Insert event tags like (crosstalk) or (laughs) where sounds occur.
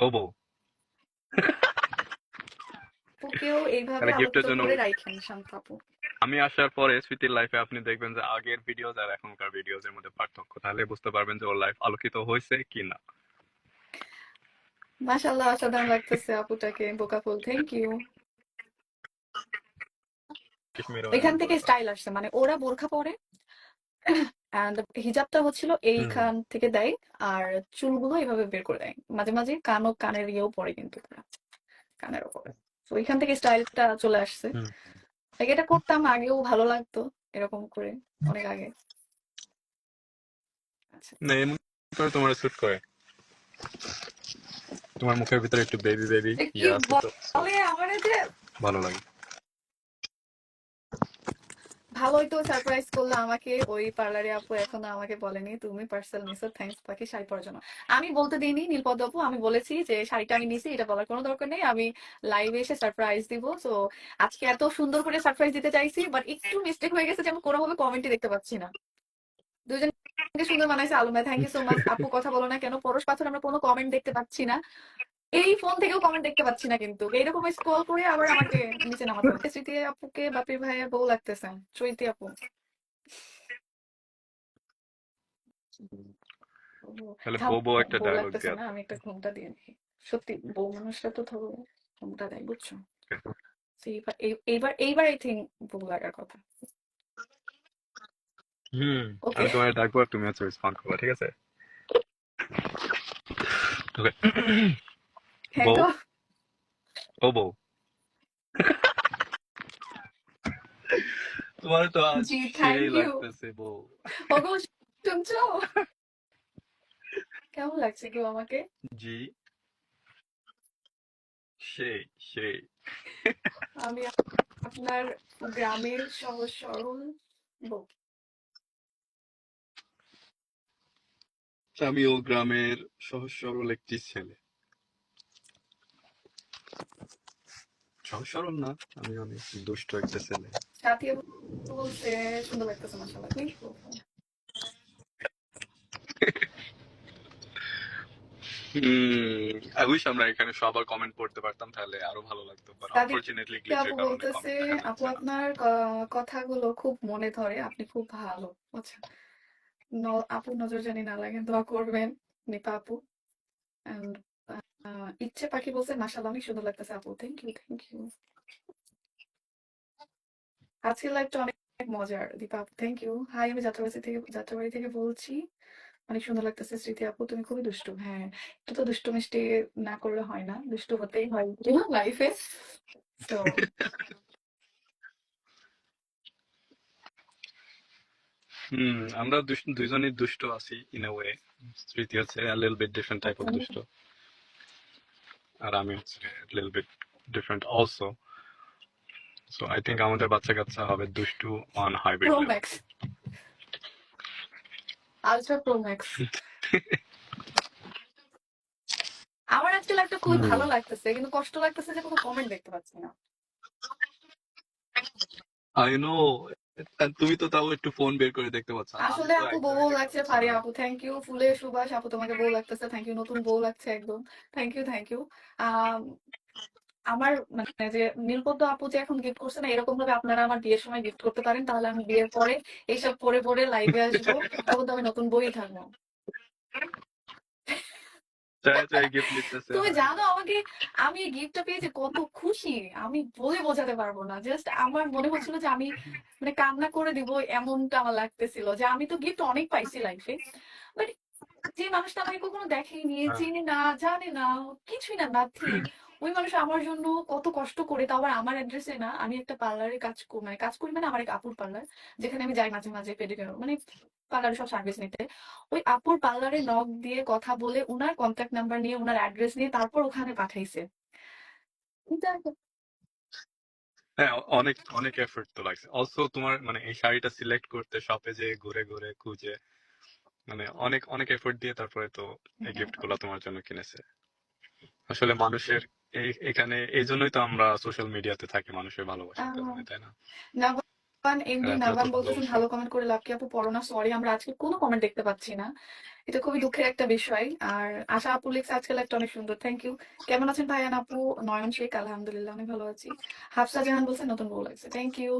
ও বউ আপুকেও এইভাবে তাহলে গিফটের আলোকিত জন্য করে রাখেন শান্ত আপু। আমি আসার পরে স্মৃতির লাইফে আপনি দেখবেন যে আগের ভিডিওস আর এখনকার ভিডিওস এর মধ্যে পার্থক্য। তাহলে বুঝতে পারবেন যে ওর লাইফ আলোকিত হয়েছে কি না। মাশাআল্লাহ অসাধারণ লাগতেছে আপুটাকে। বোকা ফুল থ্যাংক ইউ এখান থেকে স্টাইল আসছে মানে ওরা বোরখা পরে and হিজাবটা হচ্ছিল এইখান থেকে দেয় আর চুলগুলো এইভাবে বের করে দেয়। মাঝে মাঝে কানও কানের ইয়েও পরে কিন্তু কানের ওপরে। তো এখান থেকে স্টাইলটা চলে আসছে। এটা করতাম আগেও ভালো লাগতো এরকম করে অনেক আগে। আচ্ছা। না এমন করে তোমার স্যুট করে। তোমার মুখের ভিতরে একটু বেবি বেবি ইয়ে আছে তো। ভালো লাগে। ভালোই তো সারপ্রাইজ করল আমাকে। ওই পার্লারে আপু এখনও আমাকে বলেনি। তুমি পার্সেল নিছো থ্যাঙ্কস পাখি শাড়ি পরার জন্য। আমি বলতে দিইনি নীলপদ আপু আমি বলেছি যে শাড়িটা আমি নিছি, এটা বলার কোনো দরকার নেই। আমি লাইভে এসে সারপ্রাইজ দিব। তো আজকে এত সুন্দর করে সারপ্রাইজ দিতে চাইছি বাট একটু মিস্টেক হয়ে গেছে যে আমি কোনোভাবে কমেন্টই দেখতে পাচ্ছি না। দুজনকে সুন্দর বানাইছে আলমা থ্যাংক ইউ সো মাচ আপু কথা বলো না কেন, পরশ পাথর আমরা কোনো কমেন্ট দেখতে পাচ্ছি না। এই ফোন থেকেও কমেন্ট দেখতে পাচ্ছি না কিন্তু। এইরকম স্ক্রল করে আবার আমাকে নিচে নামাতে হবে। স্মৃতি আপুকে বাপির ভাইয়া বউ লাগতেছে। চৈতি আপু। তাহলে বউ বউ একটা ডায়লগ না আমি একটা ঘুমটা দিয়ে সত্যি বউ মানুষরা তো ধরো ঘুমটা দেয় বুঝছ? এইবার এইবার আই থিঙ্ক বউ লাগার কথা। হুম ওকে আমি তোমার ডাকবো তুমি হচ্ছে রেসপন্ড করবে ঠিক আছে? (laughs) ওকে হ্যাঁ বউ গো ও তোমার তো আজ জি সেই থ্যাংক লাগতেছে বউ ওগো শুনছো কেমন লাগছে গো আমাকে জি সেই সেই আমি আপনার গ্রামের সহজ সরল বউ আমিও গ্রামের সহজ সরল একটি ছেলে না আমি অনেক দুষ্ট একটা ছেলে। সাথী আপু সুন্দর লাগতেছে মাশাআল্লাহ thank you hmm I wish আমরা এখানে সবার কমেন্ট পড়তে পারতাম তাহলে আরও ভালো লাগতো বাট আনফরচুনেটলি আপু গ্লিচের কারণে বলতেছে আপু আপনার কথাগুলো খুব মনে ধরে আপনি খুব ভালো আচ্ছা। ন- আপু নজর জানি না লাগে দোয়া করবেন নিপা আপু। ইচ্ছে পাখি বলছে মাশাআল্লাহ অনেক সুন্দর লাগতেছে আপু। থ্যাংক ইউ থ্যাংক ইউ আজকের লাইভটা অনেক মজার দীপা আপু। থ্যাংক ইউ হাই আমি যাত্রাবাড়ি থেকে যাত্রাবাড়ি থেকে বলছি। অনেক সুন্দর লাগতেছে স্মৃতি আপু। তুমি খুবই দুষ্টু হ্যাঁ। একটু তো দুষ্টু মিষ্টি না করলে হয় না দুষ্টু হতেই হয় লাইফে তো হুম আমরা দুষ্ট দুইজনই দুষ্ট আছি ইন এ ওয়ে স্মৃতি হচ্ছে little bit different type of দুষ্ট। আর আমি হচ্ছে bit different also so I think আমাদের বাচ্চা কাচ্চা হবে দুষ্টু on hybrid pro max ultra pro max আমার আজকে খুবই হুম ভালো লাগতেছে কিন্তু কষ্ট লাগতেছে যে কোনো কমেন্ট দেখতে পাচ্ছি না। আই নো তুমি তো তাও একটু ফোন বের করে দেখতে পাচ্ছ। আসলে আপু একদমই বউ লাগছে না আপু থ্যাংক ইউ ফুলে সুবাস আপু তোমাকে বউ লাগতেছে থ্যাংক ইউ নতুন বউ লাগছে একদম। থ্যাংক ইউ থ্যাংক ইউ আমার মানে যে নীলপদ্ম আপু যে এখন গিফট করছে না এরকম ভাবে আপনারা আমার বিয়ের সময় গিফট করতে পারেন তাহলে আমি বিয়ের পরে এইসব পরে পরে লাইভে আসব। (laughs) তখন তো আমি নতুন বই থাকব। তুমি জানো আমাকে আমি এই গিফটটা পেয়েছি কত খুশি। আমি বলে বোঝাতে পারব না। জাস্ট আমার মনে হচ্ছিল যে আমি মানে কান্না করে দিব এমনটা আমার লাগতেছিল যে আমি তো গিফট অনেক পাইছি লাইফে বাট যে মানুষটা আমাকে কখনো দেখেনি হ্যাঁ। চেনে না জানে না কিছুই না নাথিং ওই মানুষ আমার জন্য কত কষ্ট করে তাও আবার আমার অ্যাড্রেসে না আমি একটা পার্লারে কাজ মানে কাজ করি মানে আমার এক আপুর পার্লার যেখানে আমি যাই মাঝে মাঝে পেডিকিউর মানে পার্লারে সব সার্ভিস নিতে। ওই আপুর পার্লারে নক দিয়ে কথা বলে ওনার কন্ট্যাক্ট নাম্বার নিয়ে ওনার অ্যাড্রেস নিয়ে তারপর ওখানে পাঠাইছে। হ্যাঁ অনেক অনেক এফোর্ট তো লাগছে। অলসো তোমার মানে এই শাড়িটা সিলেক্ট করতে শপে যে ঘুরে ঘুরে খুঁজে মানে অনেক অনেক এফোর্ট দিয়ে তারপরে তো এই গিফটগুলো তোমার জন্য কিনেছে। আসলে মানুষের এখানে এই জন্যই তো আমরা সোশ্যাল মিডিয়াতে থাকি মানুষের ভালোবাসার কারণে তাই না? এমডি নাভান বলতেছেন ভালো কমেন্ট করে লাভ কি আপু? পড়ো না সরি আমরা আজকে কোনো কমেন্ট দেখতে পাচ্ছি না। এটা খুবই দুঃখের একটা বিষয়। আর আশা আপু লিখছে আজকাল একটা অনেক সুন্দর থ্যাংক ইউ কেমন আছেন ভাইয়ান আপু? নয়ন শেখ আলহামদুলিল্লাহ অনেক ভালো আছি। হাফসা জাহান বলছেন নতুন বউ লাগছে থ্যাংক ইউ